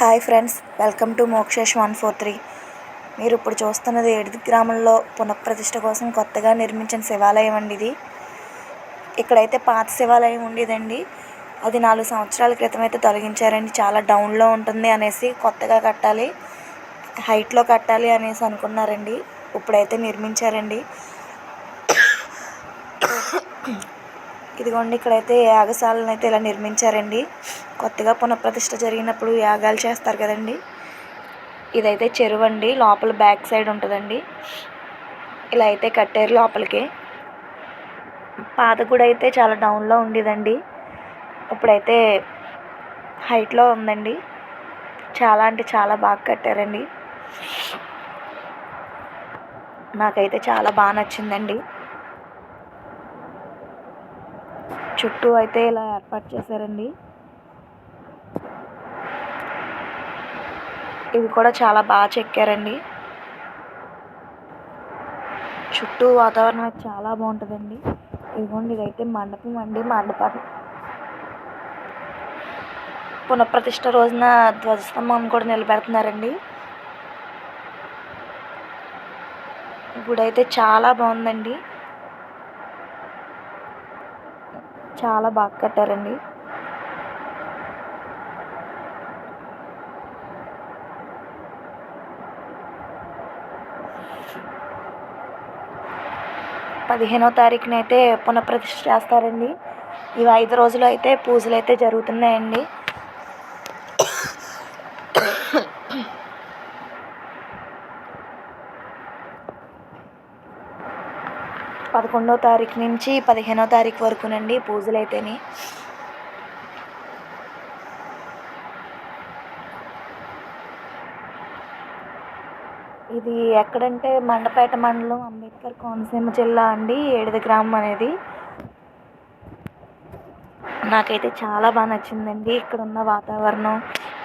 Hi friends welcome to Mokshesh one four three. మీరు ఇప్పుడు చూస్తున్నది ఎడిది గ్రామంలో పునఃప్రతిష్ఠ కోసం కొత్తగా నిర్మించిన శివాలయం అండి ఇది. ఇక్కడైతే పాత శివాలయం ఉండేదండి. అది నాలుగు సంవత్సరాల క్రితం అయితే తొలగించారండి. చాలా డౌన్లో ఉంటుంది అనేసి కొత్తగా కట్టాలి హైట్లో కట్టాలి అనేసి అనుకున్నారండి. ఇప్పుడైతే నిర్మించారండి. ఇదిగోండి ఇక్కడైతే యాగశాలను అయితే ఇలా నిర్మించారండి. కొత్తగా పునఃప్రతిష్ఠ జరిగినప్పుడు యాగాలు చేస్తారు కదండి. ఇదైతే చెరువు అండి లోపల బ్యాక్ సైడ్ ఉంటుందండి. ఇలా అయితే కట్టారు లోపలికి. పాత గుడి అయితే చాలా డౌన్లో ఉండేదండి. ఇప్పుడైతే హైట్లో ఉందండి. చాలా అంటే చాలా బాగా కట్టారండి. నాకైతే చాలా బాగా నచ్చిందండి. చుట్టూ అయితే ఇలా ఏర్పాటు చేశారండి. ఇవి కూడా చాలా బాగా చెక్కారండి. చుట్టూ వాతావరణం అయితే చాలా బాగుంటుందండి. ఇదిగోండి ఇదైతే మండపం అండి. మండపం పునఃప్రతిష్ట రోజున ధ్వజస్తంభం కూడా నిలబెడుతున్నారండి. గుడి అయితే చాలా బాగుందండి. చాలా బాగా కట్టారండి. పదిహేనో తారీఖున అయితే పునఃప్రతిష్ఠ చేస్తారండి. ఇవి ఐదు రోజులు అయితే పూజలు అయితే జరుగుతున్నాయండి. పదకొండో తారీఖు నుంచి పదిహేనో తారీఖు వరకునండి పూజలు అయితేనే ఇది ఎక్కడంటే మండపేట మండలం అంబేద్కర్ కోనసీమ జిల్లా అండి ఏడిద గ్రామం అనేది. నాకైతే చాలా బాగా నచ్చిందండి ఇక్కడ ఉన్న వాతావరణం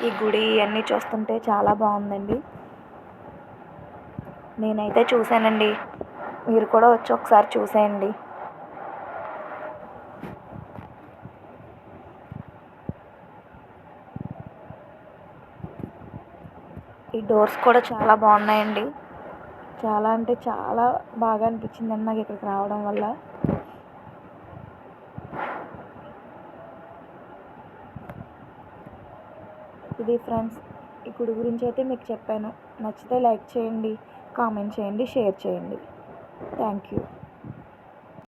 ఈ గుడి ఇవన్నీ చూస్తుంటే చాలా బాగుందండి. నేనైతే చూశానండి. మీరు కూడా వచ్చి ఒకసారి చూసేయండి. ఈ డోర్స్ కూడా చాలా బాగున్నాయండి. చాలా అంటే చాలా బాగా అనిపించిందండి నాకు ఇక్కడికి రావడం వల్ల. ఇది ఫ్రెండ్స్ ఈ గుడి గురించి అయితే మీకు చెప్పాను. నచ్చితే లైక్ చేయండి కామెంట్ చేయండి షేర్ చేయండి. Thank you.